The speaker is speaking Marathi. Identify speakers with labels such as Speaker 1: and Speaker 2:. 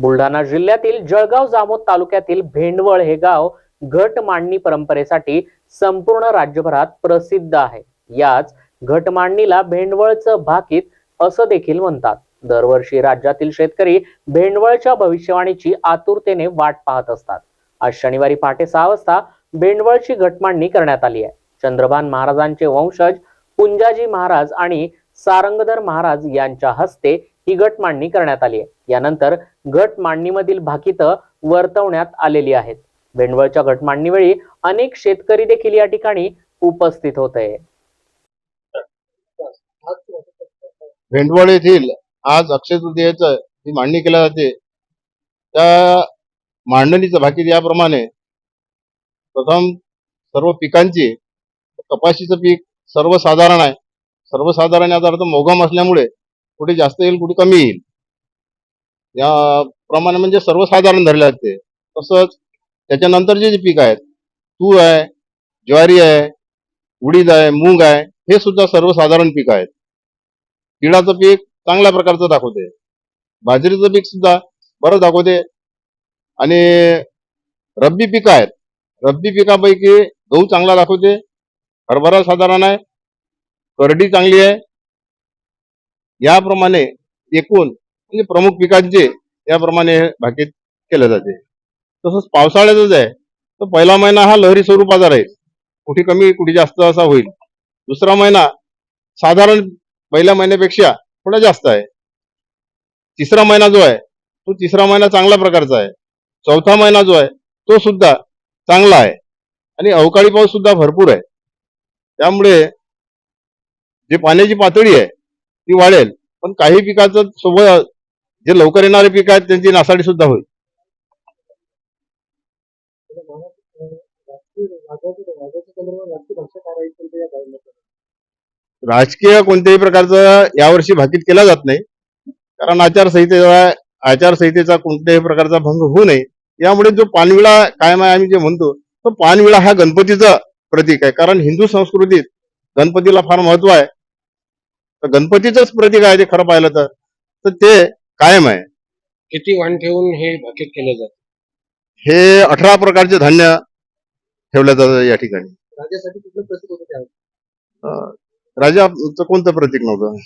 Speaker 1: बुलढाणा जिल्ह्यातील जळगाव जामोद तालुक्यातील भेंडवळ हे गाव घट मांडणी परंपरेसाठी संपूर्ण राज्यभरात प्रसिद्ध आहे. याच घट मांडणीला भेंडवळचं भाकीत असं देखील म्हणतात. दरवर्षी राज्यातील शेतकरी भेंडवळच्या भविष्यवाणीची आतुरतेने वाट पाहत असतात. आज शनिवारी पहाटे सहा वाजता भेंडवळची घटमांडणी करण्यात आली आहे. चंद्रभान महाराजांचे वंशज पुंजाजी महाराज आणि सारंगधर महाराज यांच्या हस्ते ही घट मांडणी करण्यात आली आहे. यानंतर घट मांडणीमधील भाकितं वर्तवण्यात आलेली आहेत. भेंडवळच्या घट मांडणीवेळी अनेक शेतकरी देखील या ठिकाणी उपस्थित होते.
Speaker 2: भेंडवळ येथील आज अक्षय तृतीयेचं जी मांडणी केल्या जाते त्या मांडणीचं भाकीत याप्रमाणे प्रथम सर्व पिकांची कपाशीचं पीक सर्वसाधारण आहे. सर्वसाधारण याचा अर्थ मोगम असल्यामुळे कुठे जास्त येईल कुठे कमी येईल. या प्रमाणे म्हणजे सर्वसाधारण धरले जाते तसंच त्याच्यानंतरचे जे पीक आहेत तूर आहे ज्वारी आहे उडीद आहे मूग आहे हे सुद्धा सर्वसाधारण पीक आहेत. तिळाचं पीक चांगल्या प्रकारचं दाखवते. बाजरीचं पीक सुद्धा बरं दाखवते. आणि रब्बी पिकं आहेत. रब्बी पिकापैकी गहू चांगला दाखवते. हरभरा साधारण आहे. करडी चांगली आहे. याप्रमाणे एकूण म्हणजे प्रमुख पिकांचे याप्रमाणे भाकीत केले जाते. तसंच पावसाळ्यातच आहे तर पहिला महिना हा लहरी स्वरूपाचा राहील कुठे कमी कुठे जास्त असा होईल. दुसरा महिना साधारण पहिल्या महिन्यापेक्षा थोडा जास्त आहे. तिसरा महिना जो आहे तो तिसरा महिना चांगल्या प्रकारचा आहे. चौथा महिना जो आहे तो सुद्धा चांगला आहे. आणि अवकाळी पाऊस सुद्धा भरपूर आहे. त्यामुळे जे पाण्याची पातळी आहे ती वाढेल. पण काही पिकाचं सोबत जे लवकर येणारे पीक आहेत त्यांची नासाडी सुद्धा होईल. राजकीय कोणत्याही प्रकारचं यावर्षी भाकीत केला जात नाही. कारण आचारसंहितेचा आचारसंहितेचा कोणत्याही प्रकारचा भंग होऊ नये. यामुळे जो पानविळा कायम आहे आम्ही जे म्हणतो तो पानविळा हा गणपतीचं प्रतीक आहे. कारण हिंदू संस्कृतीत गणपतीला फार महत्त्व आहे. तर गणपतीचंच प्रतीक आहे ते खरं पाहिलं तर. तर ते कायम आहे.
Speaker 3: किती वाण ठेवून हे भाकीत केले जाते?
Speaker 2: हे अठरा प्रकारचे धान्य ठेवलं जातं या ठिकाणी.
Speaker 3: राज्यासाठी कुठलं प्रतीक होतं
Speaker 2: अं, राजाचं कोणतं प्रतीक नव्हतं?